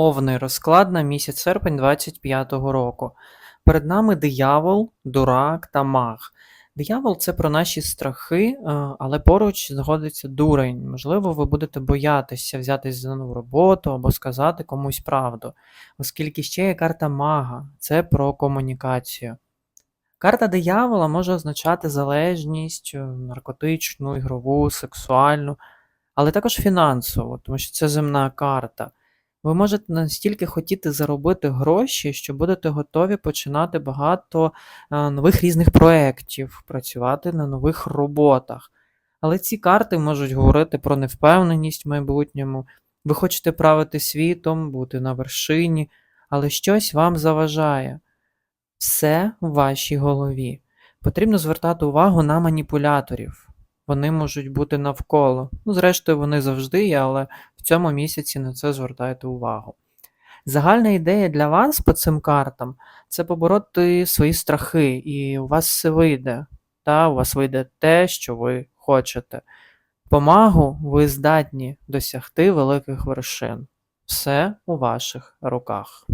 Овний розклад на місяць серпень 25-го року. Перед нами диявол, дурак та маг. Диявол це про наші страхи, е, але поруч знаходиться дурень. Можливо, ви будете боятися взятись за нову роботу або сказати комусь правду, оскільки ще є карта мага, це про комунікацію. Карта диявола може означати залежність, е, наркотичну, ігрову, сексуальну, але також фінансову, тому що це земна карта. Ви можете настільки хотіти заробити гроші, що будете готові починати багато е, нових різних проєктів, працювати на нових роботах. Але ці карти можуть говорити про невпевненість в майбутньому. Ви хочете правити світом, бути на вершині, але щось вам заважає. Все в вашій голові. Потрібно звертати увагу на маніпуляторів. Вони можуть бути навколо. Ну, зрештою, вони завжди є, але в цьому місяці на це звертайте увагу. Загальна ідея для вас по цим картам це побороти свої страхи, і у вас все вийде. Та у вас вийде те, що ви хочете. Помагу ви здатні досягти великих вершин. Все у ваших руках.